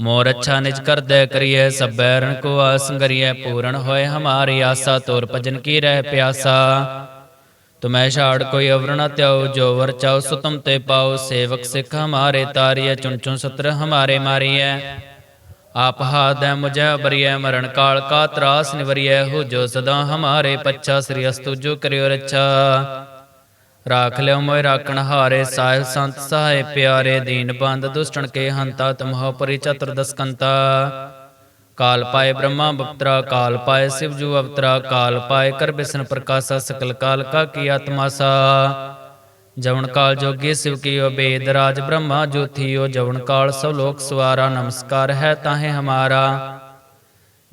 ਮੋਰ ਅੱਛਾ ਨਿਜ ਕਰਦੈ ਕਰੀਐ ਸਭੈ ਰਣ ਕੋ ਆਸੰਗਰੀਐ, ਪੂਰਨ ਹੋਏ ਹਮਾਰੀ ਆਸਾ, ਤੋਰ ਭਜਨ ਕੀ ਰਹਿ ਪਿਆਸਾ। ਤੁਮੈ ਛਾੜ ਕੋਈ ਅਵਰ ਨ ਤਿਉ ਜੋ ਵਰ ਚਾਉ ਸੁ ਤੁਮ ਤੇ ਪਾਉ, ਸੇਵਕ ਸਿੱਖ ਹਮਾਰੇ ਤਾਰੀਐ, ਚੁਣ ਚੁਣ ਸਤਰ ਹਮਾਰੇ ਮਾਰੀਐ। ਆਪ ਹਾਦੈ ਮੁਝੈ ਬਰੀਐ ਮਰਨ ਕਾਲ ਕਾ ਤਰਾਸ ਨਿਵਰੀਐ, ਹੋ ਜੋ ਸਦਾ ਹਮਾਰੇ ਪੱਛਾ, ਸ੍ਰੀ ਅਸਤੁ ਜੋ ਕਰਿਓ ਰੱਛਾ। ਰਾਖ ਲਿਓ ਮੋਇ ਰਾਖਣ ਹਾਰੇ ਸਾਹਿਬ ਸੰਤ ਸਹਾਏ ਪਿਆਰੇ ਦੀਨ ਬੰਦ ਦੁਸ਼ਟਣ ਕੇ ਹੰਤਾ ਤੁਮਹੁ ਪਰੀ ਚਤੁਰਦਸਕੰਤਾ ਕਾਲ ਪਾਏ ਬ੍ਰਹਮਾ ਬਪਤਰਾ, ਕਾਲ ਪਾਏ ਸਿਵ ਜੂ ਅਵਤਰਾ, ਕਾਲ ਪਾਏ ਕਰ ਬਿਸਨ ਪ੍ਰਕਾਸ਼ਾ ਸਕਲ ਕਾਲ ਕਾ ਕੀ ਆਤਮਾ ਸਾ। ਜਵਨ ਕਾਲ ਜੋਗੀ ਸਿਵ ਕੀਓ ਬੇਦ ਰਾਜ ਬ੍ਰਹਮਾ ਜੋਥੀਓ, ਜਵਨ ਕਾਲ ਸਭ ਲੋਕ ਸਵਾਰਾ, ਨਮਸਕਾਰ ਹੈ ਤਾਹੇ ਹਮਾਰਾ।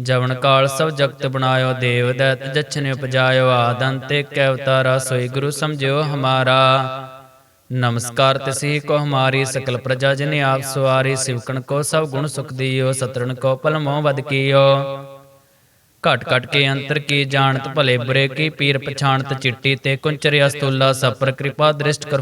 ਜਵਨ ਕਾਲ ਸਭ ਜਗਤ ਬਣਾਇਓ, ਦੇਵ ਦੈਤ ਜਛਨ ਉਪਜਾਇਓ, ਆਦੰਤੇ ਕੈ ਅਵਤਾਰਾ ਸੋਈ ਗੁਰੂ ਸਮਝਿਓ ਹਮਾਰਾ। ਨਮਸਕਾਰ ਤਿਸੀ ਕੋ ਹਮਾਰੀ, ਸਕਲ ਪ੍ਰਜਾ ਜਨ ਆਪ ਸਵਾਰੀ ਸਿਵਕਣ ਕੋ ਸਭ ਗੁਣ ਸੁਖ ਦੀਓ ਸਤਰਨ ਕੋ ਪਲ ਮੋਹ ਵਦ ਕੀਓ। ਘਟ ਘਟ ਕੇ ਅੰਤਰ ਕੀ ਜਾਣਤ, ਭਲੇ ਬੁਰੇ ਕੀ ਪੀਰ ਪਛਾਣਤ, ਚਿੱਟੀ ਤੇ ਕੁੰਚਰਿਆ ਸਤੂਲਾ ਸਪਰ ਕਿਰਪਾ ਦ੍ਰਿਸ਼ਟ ਕਰ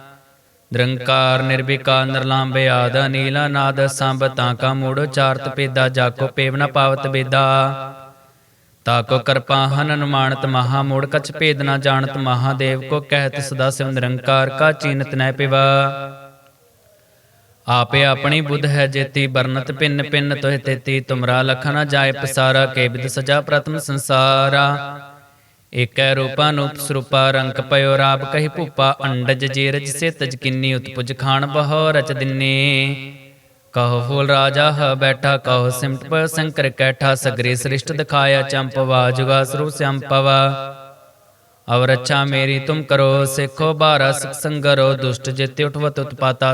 ਨਿਰੰਕਾਰ, ਨਿਰਵਿਕਾਰ ਨਿਰਲਾਂਬੇ ਆਦ ਨੀਲਾ ਨਾਦ, ਸੰਭ ਤਾਂ ਕਾ ਮੂੜ ਉਚਾਰਤ ਪੇਦਾ ਜਾਕੋ ਪੇਵ ਪਾਵਤ ਬੇਦਾ ਤਾਕੋ ਕਰਪਾ ਹਨ ਅਨੁਮਾਨਤ ਮਹਾ ਮੂੜ, ਕਛ ਭੇਦ ਨ ਜਾਣਤ ਮਹਾਦੇਵ ਕੋ, ਕਹਿਤ ਸਦਾ ਸਿਵ ਨਿਰੰਕਾਰ ਕਾ ਚੀਨਤ ਨੈ ਪਿਵਾ। ਆਪੇ ਆਪਣੀ ਬੁੱਧ ਹੈ ਜੇਤੀ ਬਰਨਤ ਪਿੰਨ ਪਿੰਨ ਤੋਹਿ ਤੇਤੀ, ਤੁਮਰਾ ਲਖਨ ਨ ਜਾਏ ਪਸਾਰਾ, ਕੇ ਸਜਾ ਪ੍ਰਤਮ ਸੰਸਾਰਾ। ਏਕੈ ਰੂਪਾ ਨੂਪ ਸਰੂਪਾ ਰੰਕ ਪਇਓ ਰਾਬ ਕਹੀ ਭੂਪਾ ਅੰਡਜ ਜੀਰਜ ਸੇ ਤਜ ਕਿੰਨੀ ਉਤਪੁਜ ਖਾਨ ਬਹੁ ਰਚ ਦਿਨੇ ਕਹੋ ਫੂਲ ਰਾਜਾ ਹ ਬੈਠਾ ਕਹੋ ਸਿਮਟ ਪ ਸੰਕਰ ਕੈਠਾ ਸਗਰੇ ਸ੍ਰਿਸ਼ਟ ਦਿਖਾਇਆ ਚੰਪਵਾ ਜੁਗਾ ਸਰੂਪ ਸੰਪਵਾ ਅਵਰ ਅੱਛਾ ਮੇਰੀ ਤੁਮ ਕਰੋ ਸਿੱਖੋ ਬਾਰਾ ਸਿਖ ਸੰਗਰੋ ਦੁਸ਼ਟ ਜਿਤੇ ਉਠਵਤ ਉਤਪਾਤਾ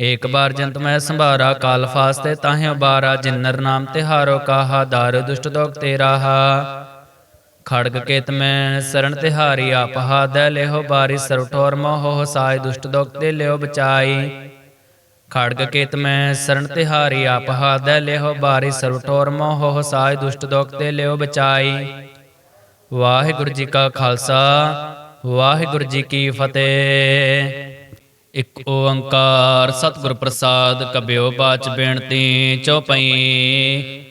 ਏਕ ਬਾਰ ਜੰਤ ਮੈਂ ਸੰਭਾਰਾ, ਕਾਲ ਫਾਸਤੇ ਤਾਹੇ ਉਬਾਰਾ, ਜਿਨਰ ਨਾਮ ਤਿਹਾਰੋ ਕਾਹਾ, ਦਾਰ ਦੁਸ਼ਟ ਦੋਖ ਤੇਰਾ ਹਾ ਖੜਗ ਕੇਤ ਮੈਂ ਸਰਣ ਤਿਹਾਰੀ ਆਪ ਹਾਦੈ ਲਿਓ ਬਾਰੀ ਸਰਵ ਮੋਹ ਸਾਇ ਦੁਸ਼ਟ ਦੋਖ ਤੇ ਲਿਓ ਬਚਾਈ। ਖੜਗ ਕੇਤ ਮੈਂ ਸਰਣ ਤਿਹਾਰੀ ਆਪ ਹਾਦੈ ਲਿਹੋ ਬਾਰੀ ਸਰਵ ਠੋਰ ਮੋਹ ਸਾਇ ਦੁਸ਼ਟ ਦੋਖ ਤੇ ਲਿਓ ਬਚਾਈ। ਵਾਹਿਗੁਰੂ ਜੀ ਕਾ ਖਾਲਸਾ, ਵਾਹਿਗੁਰੂ ਜੀ ਕੀ ਫਤਿਹ। ਇਕ ਓੰਕਾਰ ਸਤਿਗੁਰ ਪ੍ਰਸਾਦ, ਕਬਿਓ ਬਾਚ ਬੇਨਤੀ ਚਉਪਈ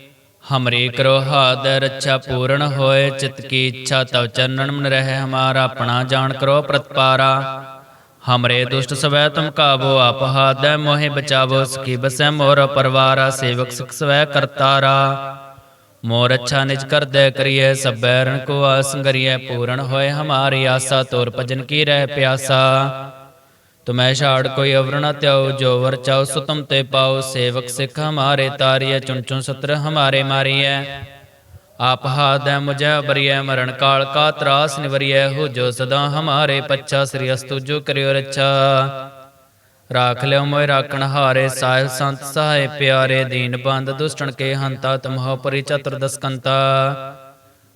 ਹਮਰੇ ਕਰੋ ਹਾਦ ਰੱਛਾ ਪੂਰਨ ਹੋਏ, ਚਿਤ ਕੀ ਇੱਛਾ ਤਵ ਚਰਨਨ ਮਨ ਰਹਿ, ਹਮਾਰਾ ਆਪਣਾ ਜਾਣ ਕਰੋ ਪ੍ਰਤਪਾਰਾ। ਹਮਰੇ ਦੁਸ਼ਟ ਸਵੈ ਤੁਮ ਕਾਬੋ ਆਪ ਹਾਦੈ ਮੋਹਿ ਬਚਾਵੋ ਸਕੀ ਬਸੈ ਮੋਰ ਪਰਵਾਰਾ, ਸੇਵਕ ਸਿਖ ਸਵੈ ਕਰਤਾਰਾ। ਮੋਰ ਅੱਛਾ ਨਿਜ ਕਰਦੈ ਕਰੀਏ ਸਭੈ ਰਣ ਕੋ ਆਸੰਗਰੀਐ ਪੂਰਨ ਹੋਏ ਹਮਾਰੀ ਆਸਾ, ਤੋਰ ਭਜਨ ਕੀ ਰਹਿ ਪਿਆਸਾ। ਤੁਮੈ ਛਾੜ ਕੋਈ ਅਵਰ ਨ ਤਿਉ ਜੋ ਵਰ ਚਾਉ ਸੁ ਤੇ ਪਾਉ। ਸੇਵਕ ਸਿਖ ਹਮਾਰੇ ਤਾਰੀਐ, ਚੁਣ ਚੁਣ ਸਤਰ ਹਮਾਰੇ ਮਾਰੀਐ। ਆਪ ਹਾਦੈ ਮੁਝੈ ਬਰੀਐ, ਮਰਨ ਕਾਲ ਕਾ ਤਰਾਸ ਨਿਵਰੀਐ। ਹੋ ਜੋ ਸਦਾ ਹਮਾਰੇ ਪੱਛਾ, ਸ੍ਰੀ ਅਸਤੁ ਜੋ ਕਰਿਓ ਰੱਛਾ। ਰਾਖ ਲਿਓ ਮੋਇ ਰਾਖਣ ਹਾਰੇ, ਸਾਹਿਬ ਸੰਤ ਸਹਾਏ ਪਿਆਰੇ। ਦੀਨ ਬੰਦ ਦੁਸ਼ਟਣ ਕੇ ਹੰਤਾ, ਤਮਹੁ ਪਰੀ ਚਤੁਰਦਸਕੰਤਾ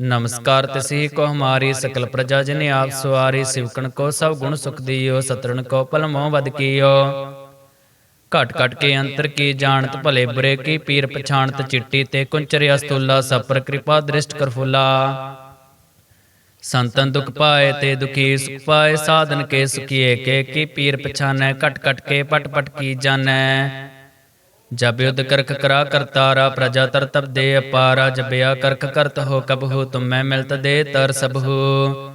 ਨਮਸਕਾਰ ਤਸੀ ਕੋ ਹਮਾਰੀ ਸਕਲ ਪ੍ਰਜਾ ਜਨ ਆਪ ਸਵਾਰੀ ਸਿਵਕਣ ਕੋ ਸਭ ਗੁਣ ਸੁਖ ਦਿਓ ਸਤਰਨ ਕੋ ਪਲ ਮੋਹ ਵਦ ਕੀਓ। ਘਟ ਘਟ ਕੇ ਅੰਤਰ ਕੀ ਜਾਣਤ, ਭਲੇ ਬੁਰੇ ਕੀ ਪੀਰ ਪਛਾਣਤ, ਚਿੱਟੀ ਤੇ ਕੁੰਚਰਿ ਅਸਤੁਲਾ ਸਪਰ ਕਿਰਪਾ ਦ੍ਰਿਸ਼ਟ ਕਰ ਫੁਲਾ। ਸੰਤਨ ਦੁਖ ਪਾਏ ਤੇ ਦੁਖੀ ਸੁਖ ਪਾਏ, ਸਾਧਨ ਕੇ ਸੁਖੀਏ, ਕੇ ਕੀ ਪੀਰ ਪਛਾਨੈ ਕਟ ਕਟ ਕੇ ਪਟ ਪਟ ਕੀ ਜਾਣੈ। ਜਬ ਯੁਧ ਕਰਖ ਕਰਾ ਕਰਤਾਰਾ ਪ੍ਰਜਾ ਤਰ ਤਬ ਦੇ ਅਪਾਰਾ ਜਬਿਆ ਕਰਖ ਕਰਤ ਹੋ ਕਬਹੂ ਤੁਮੈ ਮਿਲਤ ਦੇ ਤਰ ਸਭੂ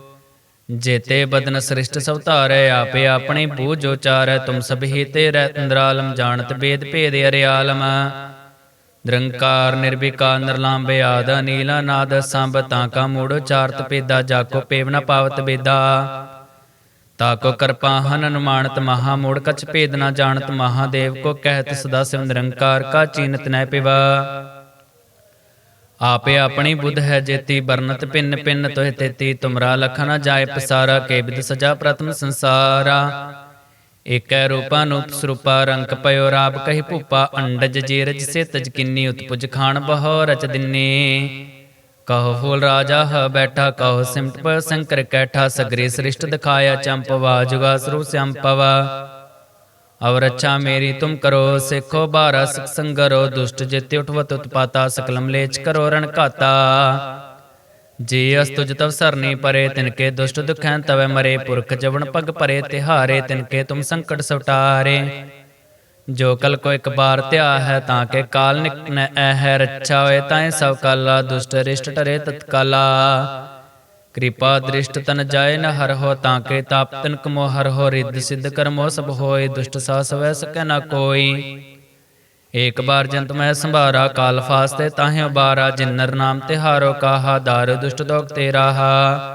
ਜੇਤੇ ਬਦਨ ਸ੍ਰਿਸ਼ਟ ਸਭ ਧਾਰੈ, ਆਪੇ ਆਪਣੀ ਬੂਝ ਉਚਾਰੈ, ਤੁਮ ਸਭੀ ਤੇ ਰਹਿ ਇੰਦਰਾਲਮ ਜਾਣਤ ਬੇਦ ਭੇਦ ਅਰਿਆਲਮ। ਨਿਰੰਕਾਰ, ਨਿਰਵਿਕਾਰ ਨਿਰਲਾਂਬੇ ਆਦ ਨੀਲਾ ਨਾਦ, ਸੰਭ, ਤਾਂ ਕਾ ਮੂੜ ਉਚਾਰਤ ਪੇਦਾ ਜਾਕੋ ਪੇਵਨਾ ਪਾਵਤ ਬੇਦਾ। ਤਾਕੋ ਕਿਰਪਾ ਹਨ ਅਨੁਮਾਨਤ ਮਹਾ ਮੂੜ, ਕਛ ਭੇਦ ਨ ਜਾਣਤ ਮਹਾਦੇਵ ਕੋ, ਕਹਿਤ ਸਦਾ ਸਿਵ ਨਿਰੰਕਾਰ ਕਾ ਚੀਨਤ ਨੈ ਪਿਵਾ। ਆਪੇ ਆਪਣੀ ਬੁੱਧ ਹੈ ਜੇਤੀ ਬਰਨਤ ਪਿੰਨ ਪਿੰਨ ਤੋਹਿ ਤੇਤੀ, ਤੁਮਰਾ ਲਖਾ ਨ ਜਾਏ ਪਸਾਰਾ, ਕੇ ਸਜਾ ਪ੍ਰਤਮ ਸੰਸਾਰਾ। ਏਕੈ ਰੂਪਾ ਨੂਪ ਸਰੂਪਾ ਰੰਕ ਪਇਓ ਰਾਬ ਕਹਿ ਭੂਪਾ, ਅੰਡਜ ਜੀਰਜ ਸੇ ਤਜ ਕਿੰਨੀ ਉਤਪੁਜ ਖਾਣ ਬਹੋ ਰਚ ਦਿਨੇ। ਕਹੋ ਫੂਲ ਰਾਜਾ ਹ ਬੈਠਾ ਕਹੋ ਸਿਮਟ ਪ ਸੰਕਰ ਕੈਠਾ, ਸਗਰੇ ਸ੍ਰਿਸ਼ਟ ਦਿਖਾਇਆ ਚੰਪਵਾ ਜੁਗਾ ਸੰਪਵਾ ਅਵਰ ਅੱਛਾ ਮੇਰੀ ਤੁਮ ਕਰੋ, ਸਿੱਖੋ ਬਾਰਾ ਸਿਖ ਸੰਗਰੋ, ਦੁਸ਼ਟ ਜਿਤੇ ਉਠਵਤ ਉਤਪਾਤਾ, ਸਕਲਮ ਲੇਚ ਕਰੋ ਰਣ ਘਾਤਾ। ਜੀ ਅਸ ਤੁਜ ਤਵ ਸਰਨੀ ਪਰੇ ਤਿਨਕੇ ਦੁਸ਼ਟ ਦੁਖੈਂ ਤਵੇ ਮਰੇ, ਪੁਰਖ ਜਵਨ ਪਗ ਪਰੇ, ਤਿਹਾਰੇ ਤਿਨਕੇ ਤੁਮ ਸੰਕਟ ਸਵਟਾਰੇ। ਜੋ ਕਲ ਕੋ ਇੱਕ ਬਾਰ ਧਿਆ ਹੈ ਤਾਂ ਕੇ ਕਾਲ ਨਿਕਨ ਐ ਹੈ, ਰੱਛਾ ਹੋਏ ਤਾਂ ਸਭ ਕਾਲਾ, ਦੁਸ਼ਟ ਰਿਸ਼ਟ ਟਰੇ ਤਤਕਾਲਾ। ਕਿਰਪਾ ਦ੍ਰਿਸ਼ਟ ਤਨ ਜਾਏ ਨ ਹਰ ਹੋ ਤਾਂ ਕੇ ਤਾਪ ਤਨ ਕਮੋ ਹਰ ਹੋ, ਰਿੱਧ ਸਿੱਧ ਕਰਮੋ ਸਭ ਹੋਏ, ਦੁਸ਼ਟ ਸਾ ਸਵੈ ਸਕੈ ਨ ਕੋਈ। ਏਕ ਬਾਰ ਜੰਤ ਮੈਂ ਸੰਭਾਰਾ, ਕਾਲ ਫਾਸਤੇ ਤਾਹਿ ਉਬਾਰਾ ਜਿਨਰ ਨਾਮ ਤਿਹਾਰੋ ਕਾਹਾ, ਦਾਰ ਦੁਸ਼ਟ ਦੋਖ ਤੇਰਾ ਹਾ।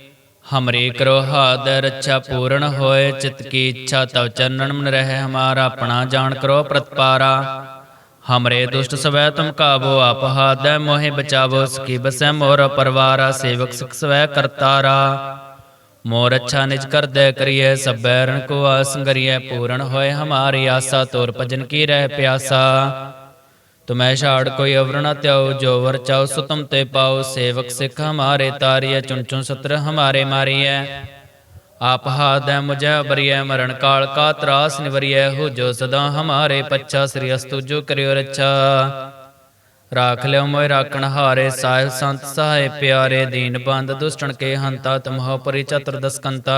ਹਮਰੇ ਕਰੋ ਰੱਛਾ ਪੂਰਨ ਹੋਏ ਚਿਤ ਕੀ ਇੱਛਾ ਤਵ ਚਰਨਨ ਮਨ ਰਹਿ ਹਮਾਰਾ ਆਪਣਾ ਜਾਣ ਕਰੋ ਪ੍ਰਤਪਾਰਾ ਹਮਰੇ ਦੁਸ਼ਟ ਸਵੈ ਤੁਮ ਕਾਬੋ ਆਪ ਹਾਦੈ ਮੋਹਿ ਬਚਾਵੋ ਸਕੀ ਬਸੈ ਮੋਰ ਪਰਵਾਰਾ ਸੇਵਕ ਸਿਖ ਸਵੈ ਕਰਤਾਰਾ ਮੋਰ ਅੱਛਾ ਨਿਜ ਕਰਦੈ ਕਰੀਐ ਸਭੈ ਰਣ ਕੋ ਆਸ ਪੂਰਨ ਹੋਏ ਹਮਾਰੀ ਆਸਾ ਤੋਰ ਭਜਨ ਕੀ ਰਹਿ ਪਿਆਸਾ ਤੁਮੈ ਛਾੜ ਕੋਈ ਅਵਰ ਨ ਤਿਆਉ, ਜੋ ਵਰ ਚਾਉ ਸੁਤਮ ਤੇ ਪਾਉ। ਸੇਵਕ ਸਿੱਖ ਹਮਾਰੇ ਤਾਰੀਐ ਚੁਨ ਚੁਨ ਸਤਰ ਹਮਾਰੇ ਮਾਰੀਐ। ਆਪ ਹਾਦੈ ਮੁਝੈ ਬਰੀਐ ਮਰਨ ਕਾਲ ਕਾ ਤਰਾਸ ਨਿਵਰੀਐ। ਹੋ ਜੋ ਸਦਾ ਹਮਾਰੇ ਪੱਛਾ, ਸ੍ਰੀ ਅਸਤੁ ਜੋ ਕਰਿਓ ਰੱਛਾ। ਰਾਖ ਲਿਓ ਮੋਇ ਰਾਖਣ ਹਾਰੇ, ਸਾਹਿਬ ਸੰਤ ਸਹਾਏ ਪਿਆਰੇ। ਦੀਨ ਬੰਦ ਦੁਸ਼ਟਣ ਕੇ ਹੰਤਾ, ਤੁਮਹੁ ਪਰੀ ਚਤੁਰਦਸ ਕੰਤਾ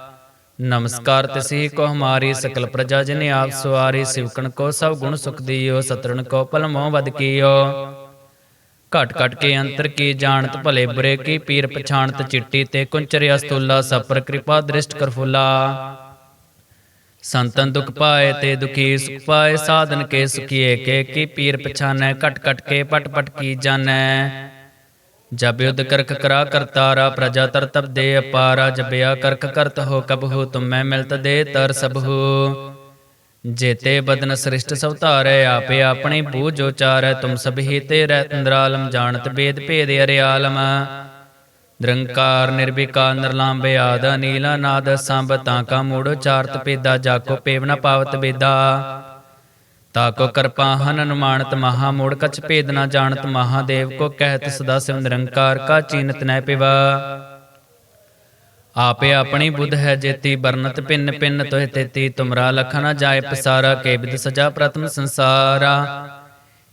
ਨਮਸਕਾਰ ਤਸੀ ਕੋ ਹਮਾਰੀ ਸਕਲ ਪ੍ਰਜਾ ਜਨ ਆਪ ਸਵਾਰੀ ਸਿਵਕਣ ਕੋ ਸਭ ਗੁਣ ਸੁਖ ਦਿਓ ਸਤਰਨ ਕੋ ਪਲ ਮੋਹ ਵਦ ਕੀਓ। ਘਟ ਘਟ ਕੇ ਅੰਤਰ ਕੀ ਜਾਣਤ ਭਲੇ ਬੁਰੇ ਕੀ ਪੀਰ ਪਛਾਣਤ ਚਿੱਟੀ ਤੇ ਕੁੰਚਰਿ ਅਸਤੁਲਾ ਸਪਰ ਕਿਰਪਾ ਦ੍ਰਿਸ਼ਟ ਕਰਫੁਲਾ ਸੰਤਨ ਦੁਖ ਪਾਏ ਤੇ ਦੁਖੀ ਸੁਖ ਪਾਏ, ਸਾਧਨ ਕੇ ਸੁਖੀਏ ਕੇ ਕੀ ਪੀਰ ਪਛਾਨੈ ਕਟ ਕਟ ਕੇ ਪਟ ਪਟ ਕੀ ਜਾਣੈ। ਜਬ ਯੁਧ ਕਰਖ ਕਰਾ ਕਰਤਾਰਾ ਪ੍ਰਜਾ ਤਰ ਤਬ ਦੇ ਅਪਾਰਾ ਜਬਿਆ ਕਰਖ ਕਰਤ ਹੋ ਕਬਹੂ, ਤੁਮੈ ਮਿਲਤ ਦੇ ਤਰ ਸਭੂ ਜੇਤੇ ਬਦਨ ਸ੍ਰਿਸ਼ਟ ਸਭ ਧਾਰੈ, ਆਪੇ ਆਪਣੀ ਬੂਝ ਉਚਾਰੈ, ਤੁਮ ਸਭੀ ਤੇ ਰਹਿ ਇੰਦਰਾਲਮ ਜਾਣਤ ਬੇਦ ਭੇਦ ਅਰਿਆਲਮ। ਨਿਰੰਕਾਰ, ਨਿਰਵਿਕਾਰ ਨਿਰਲਾਂਬੇ ਆਦ ਨੀਲਾ ਨਾਦ ਸੰਭ, ਤਾਂ ਕਾ ਮੂੜ ਉਚਾਰਤ ਪੇਦਾ, ਜਾਕੋ ਪੇਵਨਾ ਪਾਵਤ ਬੇਦਾ। ਤਾਕੋ ਕਿਰਪਾ ਹਨ ਅਨੁਮਾਨਤ ਮਹਾ ਮੂੜ, ਕਛ ਭੇਦ ਨਾ ਜਾਣਤ ਮਹਾਦੇਵ ਕੋ ਕਹਿਤ ਸਦਾ ਸਿਵ ਨਿਰੰਕਾਰ ਕਾ ਚੀਨਤ ਨੈ ਪਿਵਾ। ਆਪੇ ਆਪਣੀ ਬੁੱਧ ਹੈ ਜੇਤੀ ਬਰਨਤ ਪਿੰਨ ਪਿੰਨ ਤੋਹਿ ਤੇਤੀ, ਤੁਮਰਾ ਲਖਾ ਨ ਜਾਏ ਪਸਾਰਾ, ਕੇ ਸਜਾ ਪ੍ਰਤਮ ਸੰਸਾਰਾ।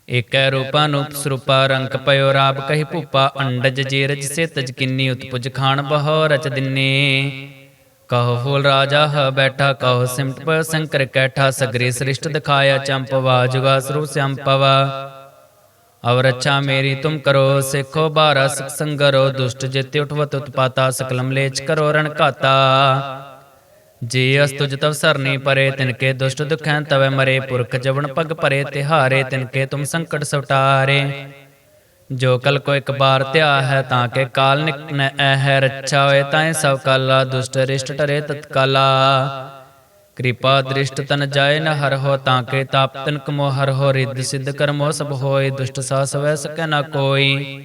ਏਕੈ ਰੂਪਾਨੂਪ ਸਰੂਪਾ ਰੰਕ ਪਇਓ ਰਾਬ, ਕਹੀ ਭੂਪਾ ਅੰਡਜ ਜੀਰਜ ਸੇ ਤਜ ਕਿੰਨੀ ਉਤਪੁਜ ਖਾਣ ਬਹੋ ਰਚ ਦਿਨੇ। ਕਹੋ ਫੂਲ ਰਾਜਾ ਹ ਬੈਠਾ, ਕਹੋ ਸਿਮਟ ਪ ਸੰਕਰ ਕੈਠਾ, ਸਗਰੀ ਸ੍ਰਿਸ਼ਟ ਦਿਖਾਇਆ ਚੰਪਵਾ ਜੁਗਾ ਸਰੂਪ ਸੰਪਵਾ। ਅਵਰ ਅੱਛਾ ਮੇਰੀ ਤੁਮ ਕਰੋ, ਸਿੱਖੋ ਬਾਰਾ ਸਿਖ ਸੰਗਰੋ, ਦੁਸ਼ਟ ਜਿਤੇ ਉਠਵਤ ਉਤਪਾਤਾ, ਸਕਲਮ ਲੇਚ ਕਰੋ ਰਣ ਘਾਤਾ। ਜੀ ਅਸ ਤੁਜ ਤਵ ਸਰਨੀ ਪਰੇ ਤਿਨਕੇ ਦੁਸ਼ਟ ਦੁਖੈਂ ਤਵੇ ਮਰੇ, ਪੁਰਖ ਜਵਨ ਪਗ ਪਰੇ, ਤਿਹਾਰੇ ਤਿਨਕੇ ਤੁਮ ਸੰਕਟ ਸਉਟਾਰੇ ਜੋ ਕਲ ਕੋ ਇੱਕ ਬਾਰ ਧਿਆ ਹੈ ਤਾਂ ਕੇ ਕਾਲ ਨਿਕਨ ਐ ਹੈ ਰੱਛਾ ਹੋਏ ਤਾਂ ਸਭ ਕਾਲਾ, ਦੁਸ਼ਟ ਰਿਸ਼ਟ ਟਰੇ ਤਤਕਾਲਾ। ਕਿਰਪਾ ਦ੍ਰਿਸ਼ਟ ਤਨ ਜਾਏ ਨ ਹਰ ਹੋ ਤਾਂ ਕੇ ਤਾਪ ਤਨ ਕਮੋ ਹਰ ਹੋ, ਰਿੱਧ ਸਿੱਧ ਕਰਮੋ ਸਭ ਹੋਏ, ਦੁਸ਼ਟ ਸਾਸ ਵੈ ਸਕੈ ਨ ਕੋਈ।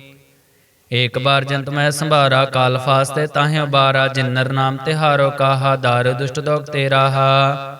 ਏਕ ਬਾਰ ਜੰਤ ਮੈਂ ਸੰਭਾਰਾ, ਕਾਲ ਫਾਸਤੇ ਤਾਹਿ ਬਾਰਾ, ਜਿਨਰ ਨਾਮ ਤਿਹਾਰੋ ਕਾਹਾ, ਦਾਰ ਦੁਸ਼ਟ ਦੋਗ ਤੇਰਾ ਹਾ।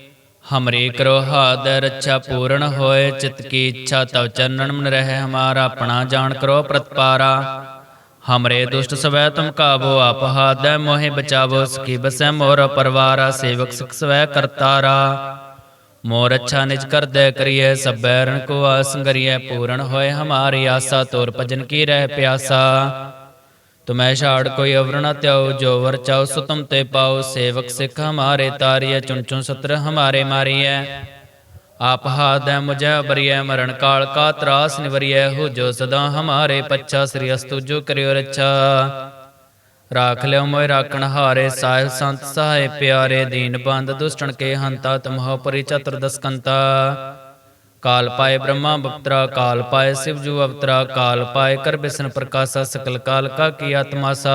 ਹਮਰੇ ਕਰੋ ਹਾਦ ਰੱਛਾ ਪੂਰਨ ਹੋਏ ਚਿਤ ਕੀ ਇੱਛਾ ਤਵ ਚਰਨਨ ਮਨ ਰਹਿ ਹਮਾਰਾ ਆਪਣਾ ਜਾਣ ਕਰੋ ਪ੍ਰਤਪਾਰਾ ਹਮਰੇ ਦੁਸ਼ਟ ਸਵੈ ਤੁਮ ਕਾਬੋ ਆਪ ਹਾਦੈ ਮੋਹਿ ਬਚਾਵੋ ਸਕੀ ਬਸੈ ਮੋਰ ਪਰਵਾਰਾ ਸੇਵਕ ਸਿਖ ਸਵੈ ਕਰਤਾਰਾ ਮੋਰ ਅੱਛਾ ਨਿਜ ਕਰਦੈ ਕਰੀਐ ਸਭੈ ਰਣ ਕੋ ਆਸ ਪੂਰਨ ਹੋਏ ਹਮਾਰੀ ਆਸਾ ਤੋਰ ਭਜਨ ਕੀ ਰਹਿ ਪਿਆਸਾ ਤੁਮੈ ਛਾੜ ਕੋਈ ਅਵਰ ਨ ਤਿਆਉ, ਜੋ ਵਰ ਚਾਉ ਸੋ ਤੇ ਪਾਉ। ਸੇਵਕ ਸਿੱਖ ਹਮਾਰੇ ਤਾਰੀਐ ਚੁਨ ਚੁਨ ਸਤਰ ਹਮਾਰੇ ਮਾਰੀਐ। ਆਪ ਹਾਦੈ ਮੁਝੈ ਬਰੀਐ, ਮਰਨ ਕਾਲ ਕਾ ਤਰਾਸ ਨਿਵਰੀਐ। ਹੋ ਜੋ ਸਦਾ ਹਮਾਰੇ ਪੱਛਾ, ਸ੍ਰੀ ਅਸਤੁ ਜੋ ਕਰਿਓ ਰੱਛਾ। ਰਾਖ ਲਿਓ ਮੋਇ ਰਾਖਣ ਹਾਰੇ, ਸਾਹਿਬ ਸੰਤ ਸਹਾਇ ਪਿਆਰੇ। ਦੀਨ ਬੰਦ ਦੁਸ਼ਟਣ ਕੇ ਹੰਤਾ ਤੁਮਹੁ ਪਰੀ ਦਸਕੰਤਾ ਕੰਤਾ ਕਾਲ ਪਾਏ ਬ੍ਰਹਮਾ ਬਪਤਰਾ ਕਾਲ ਪਾਏ ਸਿਵ ਜੂ ਅਵਤਰਾ ਕਾਲ ਪਾਏ ਕਰ ਬਿਸਨ ਪ੍ਰਕਾਸ਼ਾ ਸਕਲ ਕਾਲ ਕਾ ਕੀ ਆਤਮਾਸਾ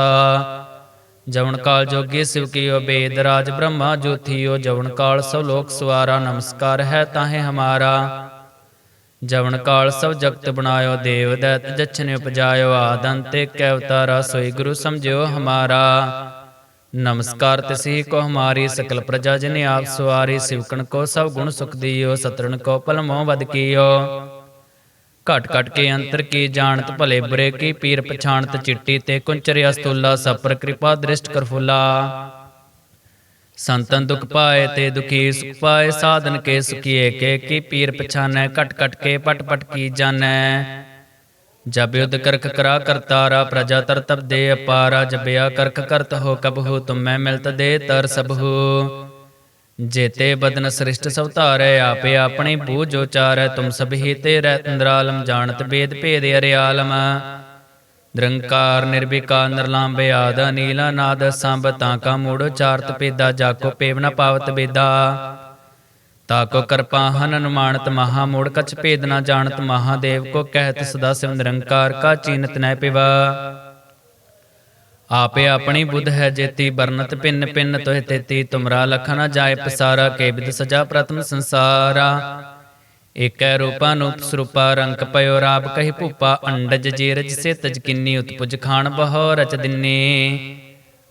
ਜਵਨ ਕਾਲ ਜੋਗੀ ਸਿਵ ਕੀਓ ਬੇਦ ਰਾਜ ਬ੍ਰਹਮਾ ਜੋਥੀਓ ਜਵਨ ਕਾਲ ਸਭ ਲੋਕ ਸਵਾਰਾ ਨਮਸਕਾਰ ਹੈ ਤਾਹੇ ਹਮਾਰਾ ਜਵਨ ਕਾਲ ਸਭ ਜਗਤ ਬਣਾਇਓ ਦੇਵ ਦੈਤ ਜਛਨੇ ਉਪਜਾਇਓ ਆਦੰਤੇ ਕੈ ਅਵਤਾਰਾ ਸੋਈ ਗੁਰੂ ਸਮਝਿਓ ਹਮਾਰਾ ਨਮਸਕਾਰ ਤਿਸੀ ਕੋ ਹਮਾਰੀ ਸਕਲ ਪ੍ਰਜਾ ਜਨ ਆਪ ਸਵਾਰੀ ਸਿਵਕਣ ਕੋ ਸਭ ਗੁਣ ਸੁਖ ਦੀਓ ਸਤਰਨ ਕੋ ਪਲ ਮੋਹ ਵਦ ਕੀਓ। ਘਟ ਘਟ ਕੇ ਅੰਤਰ ਕੀ ਜਾਣਤ ਭਲੇ ਬੁਰੇ ਕੀ ਪੀਰ ਪਛਾਣਤ ਚਿੱਟੀ ਤੇ ਕੁੰਚਰਿ ਅਸਤੁਲਾ ਸਪਰ ਕਿਰਪਾ ਦ੍ਰਿਸ਼ਟ ਕਰਫੁਲਾ ਸੰਤਨ ਦੁਖ ਪਾਏ ਤੇ ਦੁਖੀ ਸੁਖ ਪਾਏ, ਸਾਧਨ ਕੇ ਸੁਖੀਏ ਕੇ ਕੀ ਪੀਰ ਪਛਾਨੈ, ਘਟ ਘਟ ਕੇ ਪਟ ਪਟ ਕੀ ਜਾਣੈ। ਜਬ ਯੁਧ ਕਰਖ ਕਰਾ ਕਰਤਾਰਾ ਪ੍ਰਜਾ ਤਰ ਤਬ ਦੇ ਅਪਾਰਾ ਜਬਿਆ ਕਰਖ ਕਰਤ ਹੋ ਕਬਹੂ, ਤੁਮੈ ਮਿਲਤ ਦੇ ਤਰ ਸਭੂ ਜੇਤੇ ਬਦਨ ਸ੍ਰਿਸ਼ਟ ਸਭ ਧਾਰੈ, ਆਪੇ ਆਪਣੀ ਬੂਝ ਉਚਾਰੈ, ਤੁਮ ਸਭੀ ਤੇ ਰਹਿ ਤੰਦਰਾਲਮ ਜਾਣਤ ਬੇਦ ਭੇਦ ਅਰਿਆਲਮ। ਨਿਰੰਕਾਰ, ਨਿਰਵਿਕਾਰ ਨਿਰਲਾਂਬੇ ਆਦ ਨੀਲਾ ਨਾਦ ਸੰਭ, ਤਾਂ ਕਾ ਮੂੜ ਉਚਾਰਤ ਪੇਦਾ ਜਾਕੋ ਪੇਵ ਪਾਵਤ ਬੇਦਾ। ਤਾਕੋ ਕਿਰਪਾ ਹਨ ਅਨੁਮਾਨਤ ਮਹਾ ਮੂੜ, ਕਛ ਭੇਦ ਨਾ ਜਾਣਤ ਮਹਾਦੇਵ ਕੋ, ਕਹਿਤ ਸਦਾ ਸਿਵ ਨਿਰੰਕਾਰ ਕਾ ਚੀਨਤ ਨੈ ਪਿਵਾ। ਆਪੇ ਆਪਣੀ ਬੁੱਧ ਹੈ ਜੇਤੀ ਬਰਨਤ ਪਿੰਨ ਪਿੰਨ ਤੋਹਿ ਤੇਤੀ, ਤੁਮਰਾ ਲਖ ਨ ਜਾਏ ਪਸਾਰਾ, ਕੇ ਬਿਦ ਸਜਾ ਪ੍ਰਤਮ ਸੰਸਾਰਾ। ਏਕੈ ਰੂਪਾਨੂਪ ਸਰੂਪਾ ਰੰਕ ਪਇਓ ਰਾਬ, ਕਹੀ ਭੂਪਾ ਅੰਡਜ ਜੀਰਜ ਸੇ ਤਜ ਉਤਪੁਜ ਖਾਣ ਬਹੋ ਰਚ ਦਿਨੇ।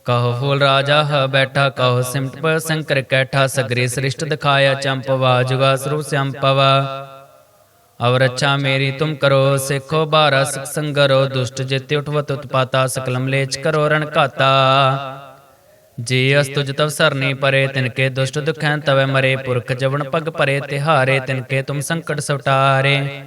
ਕਹੋ ਫੂਲ ਰਾਜਾ ਹ ਬੈਠਾ, ਕਹੋ ਸਿਮਟ ਪ ਸੰਕਰ ਕੈਠਾ, ਸਗਰੀ ਸ੍ਰਿਸ਼ਟ ਦਿਖਾਇਆ ਚੰਪਵਾ ਜੁਗਾ ਸਰੂਪ ਸੰਪਵਾ। ਅਵਰ ਅੱਛਾ ਮੇਰੀ ਤੁਮ ਕਰੋ, ਸਿੱਖੋ ਬਾਰਾ ਸਿਖ ਸੰਗਰੋ, ਦੁਸ਼ਟ ਜਿਤੇ ਉਠਵਤ ਉਤਪਾਤਾ, ਸਕਲਮ ਲੇਚ ਕਰੋ ਰਣ ਘਾਤਾ। ਜੀ ਅਸ ਤੁਜ ਤਵ ਸਰਨੀ ਪਰੇ ਤਿਨਕੇ ਦੁਸ਼ਟ ਦੁਖੈਂ ਤਵੇ ਮਰੇ, ਪੁਰਖ ਜਵਨ ਪਗ ਪਰੇ, ਤਿਹਾਰੇ ਤਿਨਕੇ ਤੁਮ ਸੰਕਟ ਸਉਟਾਰੇ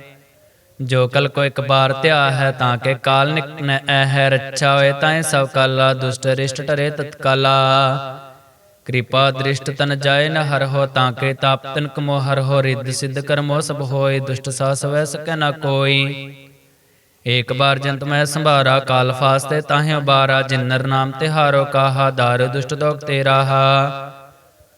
ਜੋ ਕਲ ਕੋ ਇੱਕ ਬਾਰ ਧਿਆ ਹੈ ਤਾਂ ਕੇ ਕਾਲ ਨਿਕਨ ਐ ਹੈ ਰੱਛਾ ਹੋਏ ਤਾਂ ਸਭ ਕਾਲਾ, ਦੁਸ਼ਟ ਰਿਸ਼ਟ ਟਰੇ ਤਤਕਾਲਾ। ਕਿਰਪਾ ਦ੍ਰਿਸ਼ਟ ਤਨ ਜਾਏ ਨ ਹਰ ਹੋ ਤਾਂ ਕੇ ਤਾਪ ਤਨ ਕਮੋ ਹਰ ਹੋ ਰਿੱਧ ਸਿੱਧ ਕਰਮੋ ਸਭ ਹੋਏ, ਦੁਸ਼ਟ ਸਾਸ ਵੈ ਸਕੈ ਨ ਕੋਈ। ਏਕ ਬਾਰ ਜੰਤ ਮੈਂ ਸੰਭਾਰਾ, ਕਾਲ ਫਾਸਤੇ ਤਾਹੇ ਬਾਰਾ, ਜਿਨਰ ਨਾਮ ਤਿਹਾਰੋ ਕਾਹਾ, ਦਾਰ ਦੁਸ਼ਟ ਦੋਗ ਤੇਰਾ ਹਾ।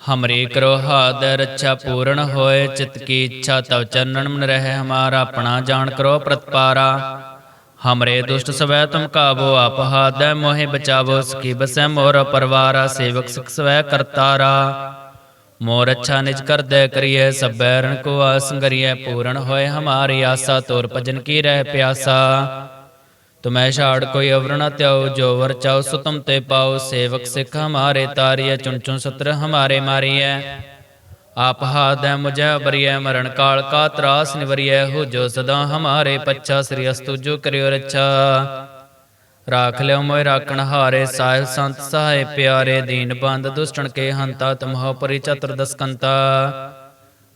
ਹਮਰੇ ਕਰੋ ਹਾਦ ਰੱਛਾ ਪੂਰਨ ਹੋਏ ਚਿਤ ਕੀ ਇੱਛਾ ਤਵ ਚਰਨਨ ਮਨ ਰਹਿ ਹਮਾਰਾ ਆਪਣਾ ਜਾਣ ਕਰੋ ਪ੍ਰਤਪਾਰਾ ਹਮਰੇ ਦੁਸ਼ਟ ਸਵੈ ਤੁਮ ਕਾਬੋ ਆਪ ਹਾਦੈ ਮੋਹਿ ਬਚਾਵੋ ਸਕੀ ਬਸੈ ਮੋਰ ਪਰਵਾਰਾ ਸੇਵਕ ਸਿਖ ਸਵੈ ਕਰਤਾਰਾ ਮੋਰ ਅੱਛਾ ਨਿਜ ਕਰਦੈ ਕਰੀਏ ਸਭੈ ਰਣ ਕੋ ਆਸੰਗਰੀਐ ਪੂਰਨ ਹੋਏ ਹਮਾਰੀ ਆਸਾ ਤੋਰ ਭਜਨ ਕੀ ਰਹਿ ਪਿਆਸਾ ਤੁਮੈ ਛਾੜ ਕੋਈ ਅਵਰ ਨ ਤਿਉ ਜੋ ਵਰ ਚਾਉ, ਸੋ ਤੇ ਪਾਉ। ਸੇਵਕ ਸਿੱਖ ਹਮਾਰੇ ਤਾਰੀਐ ਚੁਨ ਚੁਨ ਸਤਰ ਹਮਾਰੇ ਮਾਰੀਐ। ਆਪ ਹਾਦੈ ਮੁਝੈ ਬਰੀਐ, ਮਰਨ ਕਾਲ ਕਾ ਤਰਾਸ ਨਿਵਰੀਐ। ਹੋ ਜੋ ਸਦਾ ਹਮਾਰੇ ਪੱਛਾ, ਸ੍ਰੀ ਅਸਤੁ ਜੋ ਕਰਿਓ ਰੱਛਾ। ਰਾਖ ਲਿਓ ਮੋਇ ਰਾਖਣ ਹਾਰੇ, ਸਾਹਿਬ ਸੰਤ ਸਹਾਇ ਪਿਆਰੇ। ਦੀਨ ਬੰਦ ਦੁਸ਼ਟਣ ਕੇ ਹੰਤਾ, ਤੁਮਹੁ ਪਰੀ ਚਤੁਰਦਸ ਕੰਤਾ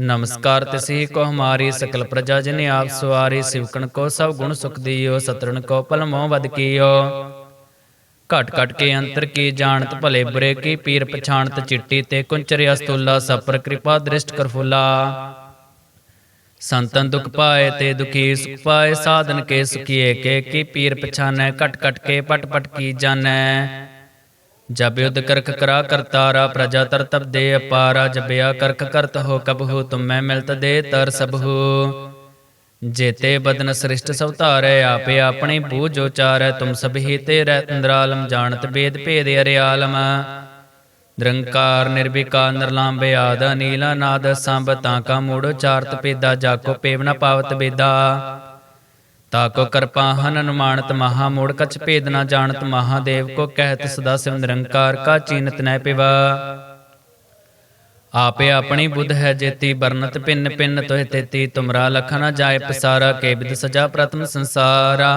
ਨਮਸਕਾਰ ਤਿਸੀ ਕੋ ਹਮਾਰੀ ਸਕਲ ਪ੍ਰਜਾ ਜਿਨੇ ਆਪ ਸਵਾਰੀ ਸਿਵਕਣ ਕੋ ਸਭ ਗੁਣ ਸੁਖ ਦਿਓ ਸਤਰਨ ਕੋ ਪਲ ਮੋਹ ਵਦ ਕੀਓ। ਘਟ ਘਟ ਕੇ ਅੰਤਰ ਕੀ ਜਾਣਤ ਭਲੇ ਬੁਰੇ ਕੀ ਪੀਰ ਪਛਾਣਤ ਚਿੱਟੀ ਤੇ ਕੁੰਚਰਿ ਅਸਤੁਲਾ ਸਭ ਪਰ ਕਿਰਪਾ ਦ੍ਰਿਸ਼ਟ ਕਰ ਫੁਲਾ। ਸੰਤਨ ਦੁਖ ਪਾਏ ਤੇ ਦੁਖੀ ਸੁਖ ਪਾਏ ਸਾਧਨ ਕੇ ਸੁਖੀਏ ਕੇ ਕੀ ਪੀਰ ਪਛਾਨੈ ਕਟ ਕਟ ਕੇ ਪਟ ਪਟ ਕੀ ਜਾਣੈ। ਜਬ ਯੁਧ ਕਰਖ ਕਰਾ ਕਰਤਾਰਾ ਪ੍ਰਜਾ ਤਰ ਤਬ ਦੇ ਅਪਾਰਾ ਜਬਿਆ ਕਰਖ ਕਰਤ ਹੋ ਕਬਹੂ, ਤੁਮੈ ਮਿਲਤ ਦੇ ਤਰ ਸਭੂ ਜੇਤੇ ਬਦਨ ਸ੍ਰਿਸ਼ਟ ਸਭ ਧਾਰੈ, ਆਪੇ ਆਪਣੀ ਬੂਝ ਉਚਾਰੈ ਤੁਮ ਸਭੀ ਤੇ ਰਹਿ ਇੰਦਰਾਲਮ ਜਾਣਤ ਬੇਦ ਭੇਦ ਅਰਿਆਲਮ। ਨਿਰੰਕਾਰ, ਨਿਰਵਿਕਾਰ ਨਿਰਲਾਂਬੇ ਆਦ ਨੀਲਾ ਨਾਦ ਸੰਭ, ਤਾਂ ਕਾ ਮੂੜ ਉਚਾਰਤ ਪੇਦਾ ਜਾਕੋ ਪੇਵਨਾ ਪਾਵਤ ਬੇਦਾ। ਤਾਕੋ ਕਰਪਾ ਹਨ ਅਨੁਮਾਨਤ ਮਹਾ ਮੂੜ ਕਛ ਭੇਦ ਨਾ ਜਾਣਤ ਮਹਾਦੇਵ ਕੋ ਕਹਿਤ ਸਦਾ ਸਿਵ ਨਿਰੰਕਾਰ ਕਾ ਚੀਨਤ ਨੈ ਪਿਵਾ। ਆਪੇ ਆਪਣੀ ਬੁੱਧ ਹੈ ਜੇਤੀ ਬਰਨਤ ਪਿੰਨ ਪਿੰਨ ਤੋਹਿ ਤੇਤੀ ਤੁਮਰਾ ਲਖ ਨ ਜਾਏ ਪਸਾਰਾ ਕੇ ਸਜਾ ਪ੍ਰਤਮ ਸੰਸਾਰਾ।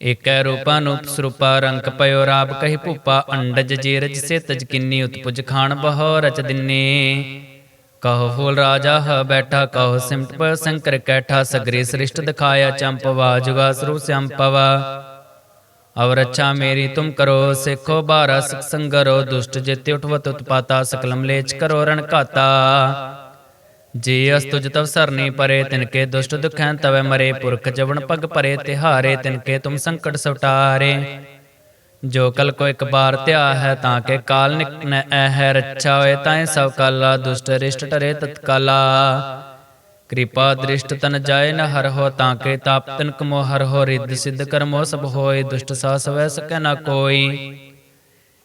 ਏਕੈ ਰੂਪਾ ਨੂਪ ਸਰੂਪਾ ਰੰਕ ਪਇਓ ਰਾਬ ਕਹੀ ਭੂਪਾ ਅੰਡਜ ਜੀਰਜ ਸੇ ਤਜ ਉਤਪੁਜ ਖਾਣ ਬਹੋ ਰਚ ਦਿਨੇ। ਕਹੋ ਫੂਲ ਰਾਜਾ ਹ ਬੈਠਾ, ਕਹੋ ਸਿਮਟ ਪਰ ਸੰਕਰ ਕੈਠਾ, ਸਗਰੀ ਸ੍ਰਿਸ਼ਟ ਦਿਖਾਇਆ ਚੰਪਵਾ ਜੁਗਾ ਸਰੂਪ ਸੰਪਵਾ ਅਵਰ ਅੱਛਾ ਮੇਰੀ ਤੁਮ ਕਰੋ, ਸਿੱਖੋ ਬਾਰਾ ਸਿਖ ਸੰਗਰੋ, ਦੁਸ਼ਟ ਜਿਤੇ ਉਠਵਤ ਉਤਪਾਤਾ, ਸਕਲਮ ਲੇਚ ਕਰੋ ਰਣ ਘਾਤਾ। ਜੀ ਅਸ ਤੁਜ ਤਵ ਸਰਨੀ ਪਰੇ ਤਿਨਕੇ ਦੁਸ਼ਟ ਦੁਖੈਂ ਤਵੈ ਮਰੇ, ਪੁਰਖ ਜਵਨ ਪਗ ਪਰੇ, ਤਿਹਾਰੇ ਤਿਨਕੇ ਤੁਮ ਸੰਕਟ ਸਵਟਾਰੇ। ਜੋ ਕਲ ਕੋ ਇੱਕ ਬਾਰ ਧਿਆ ਹੈ ਤਾਂ ਕੇ ਕਾਲ ਨਿਕਨ ਐ ਹੈ ਰੱਛਾ ਹੋਏ ਤਾਏ ਸਭ ਕਾਲਾ, ਦੁਸ਼ਟ ਰਿਸ਼ਟ ਟਰੇ ਤਤਕਾਲਾ। ਕਿਰਪਾ ਦ੍ਰਿਸ਼ਟ ਤਨ ਜਾਏ ਨ ਹਰ ਹੋ ਤਾਂ ਕੇ ਤਾਪ ਤਿਨਕ ਕਮੋ ਹਰ ਹੋ ਰਿੱਧ ਸਿੱਧ ਕਰਮੋ ਸਭ ਹੋਏ, ਦੁਸ਼ਟ ਸਾਸ ਵੈ ਸਕੈ ਨ ਕੋਈ।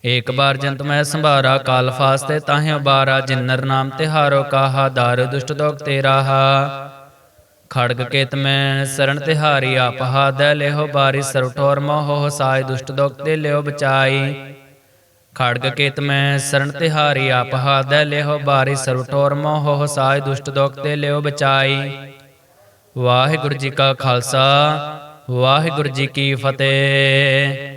ਏਕ ਬਾਰ ਜੰਤ ਮੈਂ ਸੰਭਾਰਾ, ਕਾਲ ਫਾਸਤੇ ਤਾਹੇ ਉਬਾਰਾ ਜਿਨਰ ਨਾਮ ਤਿਹਾਰੋ ਕਾਹਾ, ਦਾਰ ਦੁਸ਼ਟ ਦੋਗ ਤੇਰਾ ਰਾਹਾ ਖੜਗ ਕੇਤ ਮੈਂ ਸਰਣ ਤਿਹਾਰੀ ਆਪ ਹਾਦੈ ਲਿਹੋ ਬਾਰੀ ਸਰਵ ਠੋਰ ਮੋਹ ਸਾਇ ਦੁਸ਼ਟ ਦੋਗ ਤੇ ਲਿਓ ਬਚਾਈ। ਖੜਗ ਕੇਤ ਮੈਂ ਸਰਣ ਤਿਹਾਰੀ ਆਪ ਹਾਦੈ ਲਿਹੋ ਬਾਰੀ ਸਰਵ ਠੋਰ ਮੋਹ ਸਾਇ ਦੁਸ਼ਟ ਦੋਗ ਤੇ ਲਿਓ ਬਚਾਈ। ਵਾਹਿਗੁਰੂ ਜੀ ਕਾ ਖਾਲਸਾ, ਵਾਹਿਗੁਰੂ ਜੀ ਕੀ ਫਤਿਹ।